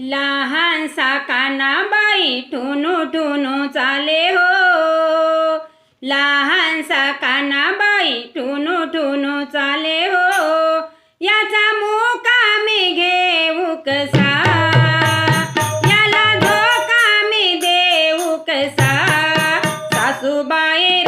लहानसा कानाबाई ठुनू ठुनू चाले हो. लहानसा कानाबाई ठुनू ठुनू चाले हो. याचा मुका मी घेऊ कसा? याला धोका मी देऊ कसा? सासूबाई